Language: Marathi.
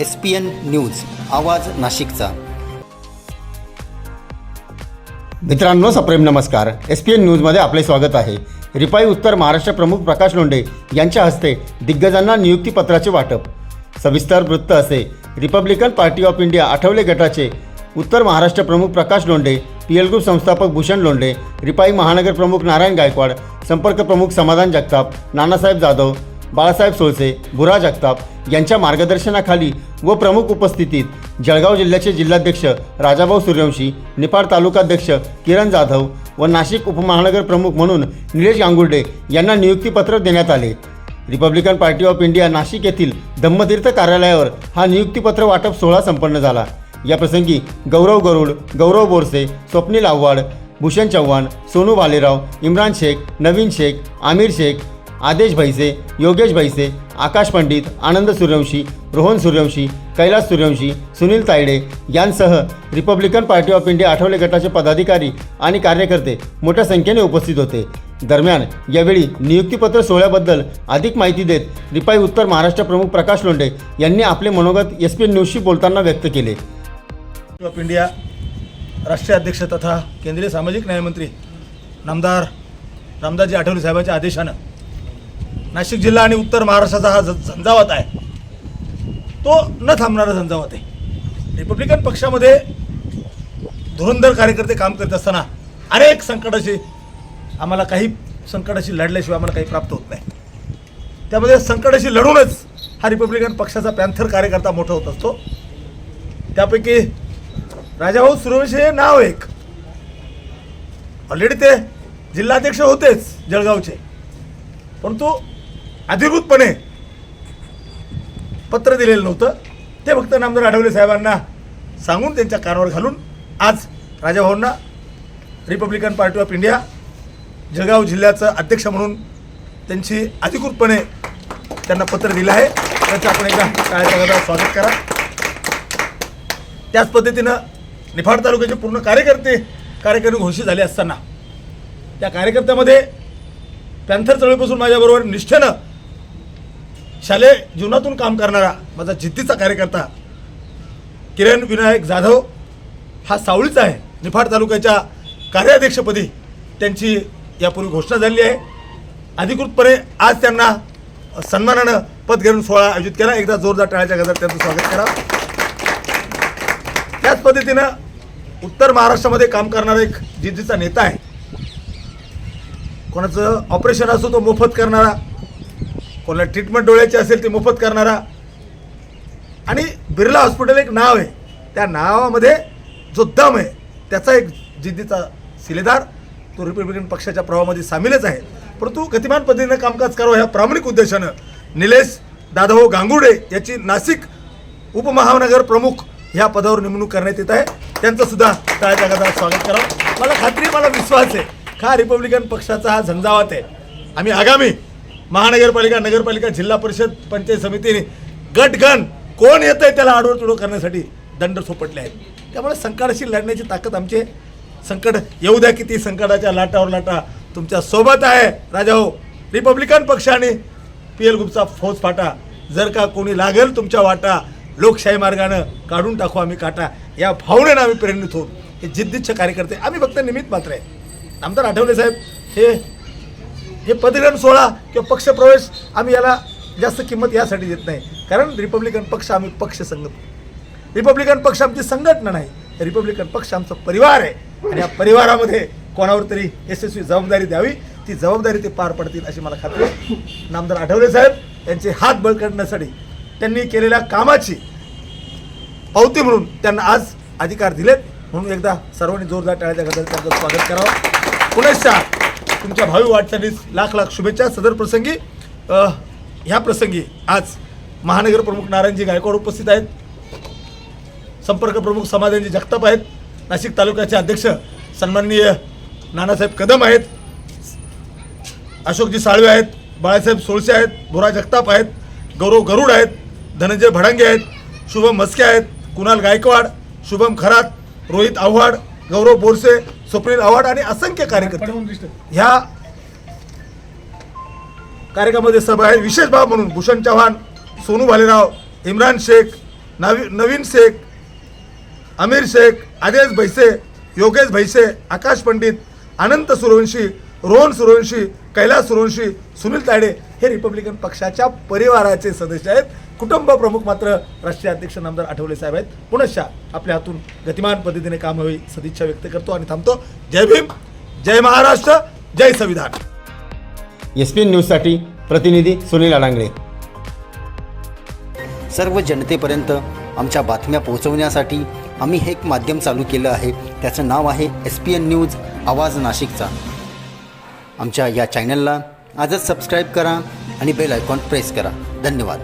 एस पी एन न्यूज आवाज नाशिकचा. मित्रांनो सप्रेम नमस्कार. एस पी एन न्यूजमध्ये आपले स्वागत आहे. रिपाई उत्तर महाराष्ट्र प्रमुख प्रकाश लोंढे यांच्या हस्ते दिग्गजांना नियुक्तीपत्राचे वाटप. सविस्तर वृत्त असे. Republican Party of India Athawale गटाचे उत्तर महाराष्ट्र प्रमुख Prakash Londhe P L group संस्थापक भूषण लोंढे रिपाई महानगर प्रमुख नारायण गायकवाड संपर्क प्रमुख समाधान जगताप नानासाहेब जाधव बाळासाहेब सोळसे गुराज जगताप यांच्या मार्गदर्शनाखाली व प्रमुख उपस्थितीत जळगाव जिल्ह्याचे जिल्हाध्यक्ष राजाभाऊ सूर्यवंशी निफाड तालुकाध्यक्ष किरण जाधव व नाशिक उपमहानगर प्रमुख म्हणून निलेश गांगुर्डे यांना नियुक्तीपत्र देण्यात आले. Republican Party of India Nashik येथील धम्मतीर्थ कार्यालयावर हा नियुक्तीपत्र वाटप सोहळा संपन्न झाला. याप्रसंगी गौरव गरुड गौरव बोरसे स्वप्नील आव्हाड भूषण चव्हाण सोनू भालेराव इम्रान शेख नवीन शेख आमिर शेख आदेश भैसे योगेश भैसे आकाश पंडित आनंद सूर्यवंशी रोहन सूर्यवंशी कैलास सूर्यवंशी सुनील तायडे यांसह Republican Party of India Athawale गटाचे पदाधिकारी आणि कार्यकर्ते मोठ्या संख्येने उपस्थित होते. दरम्यान यावेळी नियुक्तीपत्र सोहळ्याबद्दल अधिक माहिती देत रिपाई उत्तर महाराष्ट्र प्रमुख प्रकाश लोंढे यांनी आपले मनोगत एस पी न्यूजशी बोलताना व्यक्त केले. ऑफ इंडिया राष्ट्रीय अध्यक्ष तथा केंद्रीय सामाजिक न्यायमंत्री नामदार रामदासजी आठवले साहेबांच्या आदेशानं नाशिक जिल्हा आणि उत्तर महाराष्ट्राचा हा झ- झंझावात आहे. तो न थांबणारा झंझावात आहे. रिपब्लिकन पक्षामध्ये धुरंधर कार्यकर्ते काम करत असताना अनेक संकटाशी आम्हाला काही संकटाशी लढल्याशिवाय आम्हाला काही प्राप्त होत नाही. त्यामध्ये संकटाशी लढूनच हा रिपब्लिकन पक्षाचा पॅन्थर कार्यकर्ता मोठा होत असतो. त्यापैकी राजाभाऊ सूर्यवंशी हे नाव एक. ऑलरेडी ते जिल्हाध्यक्ष होतेच जळगावचे. परंतु अधिकृतपणे पत्र दिलेलं नव्हतं. ते फक्त नामदार आठवले साहेबांना सांगून त्यांच्या कानावर घालून आज राजाभाऊंना Republican Party of India Jalgaon जिल्ह्याचं अध्यक्ष म्हणून त्यांची अधिकृतपणे त्यांना पत्र दिलं आहे. त्याचं आपण एकदा टाळ्याच्या स्वागत करा. त्याच पद्धतीनं निफाड तालुक्याचे पूर्ण कार्यकर्ते कार्यकर्ते घोषित झाले असताना त्या कार्यकर्त्यामध्ये पॅन्थर चळवळीपासून माझ्याबरोबर निष्ठेनं शालेय जीवनातून काम करणारा माझा जिद्दीचा कार्यकर्ता किरण विनायक जाधव हा सावळीचा आहे. निफाड तालुक्याच्या कार्याध्यक्षपदी त्यांची यापूर्वी घोषणा झाली आहे. अधिकृतपणे आज त्यांना सन्मानानं पद घेऊन सोहळा आयोजित केला. एकदा जोरदार टाळ्याच्या गजरात त्यांचं स्वागत करा. त्याच पद्धतीनं उत्तर महाराष्ट्रामध्ये काम करणारा एक जिद्दीचा नेता आहे. कोणाचं ऑपरेशन असो तो मोफत करणारा कोणाला ट्रीटमेंट डोळ्याची असेल ती मोफत करणारा. आणि बिर्ला हॉस्पिटल एक नाव आहे. त्या नावामध्ये जो दम आहे त्याचा एक जिद्दीचा शिलेदार तो रिपब्लिकन पक्षाच्या प्रवाहामध्ये सामीलच आहे. परंतु गतिमान पद्धतीनं कामकाज करावं ह्या प्रामाणिक उद्देशानं निलेश दादाभाऊ गांगुडे याची नाशिक उपमहानगर प्रमुख ह्या पदावर नेमणूक करण्यात येत आहे. त्यांचं सुद्धा टाळ्याच्या स्वागत करावं. मला खात्री मला विश्वास आहे का रिपब्लिकन पक्षाचा हा झंझावात आहे. आम्ही आगामी महानगरपालिका नगरपालिका जिल्हा परिषद पंचायत समितीने गटगण कोण येत आहे त्याला आडवडतुडव करण्यासाठी दंड सोपटले आहेत. त्यामुळे संकटाशी लढण्याची ताकद आमची संकट येऊ द्या किती संकटाच्या लाटावर लाटा तुमच्यासोबत आहे. राजा हो रिपब्लिकन पक्ष आणि पी एल ग्रुपचा फौज फाटा जर का कोणी लागेल तुमच्या वाटा लोकशाही मार्गानं काढून टाकू आम्ही काटा. या भावनेनं आम्ही प्रेरित होऊ हे जिद्दीच्छ कार्यकर्ते आम्ही फक्त निमित्त मात्र आहे. आमदार आठवले साहेब हे हे पदग्रहण सोहळा किंवा पक्षप्रवेश आम्ही याला जास्त किंमत यासाठी देत नाही. कारण रिपब्लिकन पक्ष आम्ही पक्ष संगत रिपब्लिकन पक्ष आमची संघटना नाही. रिपब्लिकन पक्ष आमचा परिवार आहे. आणि या परिवारामध्ये कोणावर तरी यशस्वी जबाबदारी द्यावी ती जबाबदारी ते पार पडतील अशी मला खात्री नामदार आठवले साहेब यांचे हात बळकटण्यासाठी त्यांनी केलेल्या कामाची पावती म्हणून त्यांना आज अधिकार दिलेत. म्हणून एकदा सर्वांनी जोरदार टाळ्याच्या गजरात त्यांचं स्वागत करावं. पुनश्चा तुमच्या भावी वाटचालीस लाख लाख शुभेच्छा. सदर प्रसंगी ह्या प्रसंगी आज महानगर प्रमुख नारायणजी गायकवाड उपस्थित आहेत. संपर्क प्रमुख समाधानजी जगताप आहेत. नाशिक तालुक्याचे अध्यक्ष सन्माननीय नानासाहेब कदम आहेत. अशोकजी साळवे आहेत बाळासाहेब सोळसे आहेत भोरा जगताप आहेत गौरव गरुड आहेत धनंजय भडांगे आहेत शुभम मस्के आहेत कुणाल गायकवाड शुभम खरात रोहित आव्हाड गौरव बोरसे स्वप्नील आव्हाड आणि असंख्य कार्यकर्ते. ह्या कार्यक्रमामध्ये सहभाग आहे विशेष भाव म्हणून भूषण चव्हाण सोनू भालेराव इम्रान शेख नवी नवीन शेख अमीर शेख आदेश भैसे योगेश भैसे आकाश पंडित अनंत सूर्यवंशी रोहन सूर्यवंशी कैलास सूर्यवंशी सुनील तायडे हे रिपब्लिकन पक्षाच्या परिवाराचे सदस्य आहेत. कुटुंब प्रमुख मात्र राष्ट्रीय अध्यक्ष नामदार आठवले साहेब आहेत. पुनश्च आपल्या हातून गतिमान पद्धतीने काम होईल सदिच्छा व्यक्त करतो आणि थांबतो. जय भीम जय महाराष्ट्र जय संविधान. एस पी एन न्यूजसाठी प्रतिनिधी सुनील अडांगळे सर्व जनतेपर्यंत आमच्या बातम्या पोहोचवण्यासाठी आम्ही हे एक माध्यम चालू केलं आहे. त्याचं नाव आहे एस पी एन न्यूज आवाज नाशिकचा. आमच्या या चॅनलला आजच सबस्क्राईब करा आणि बेल आयकॉन प्रेस करा. धन्यवाद.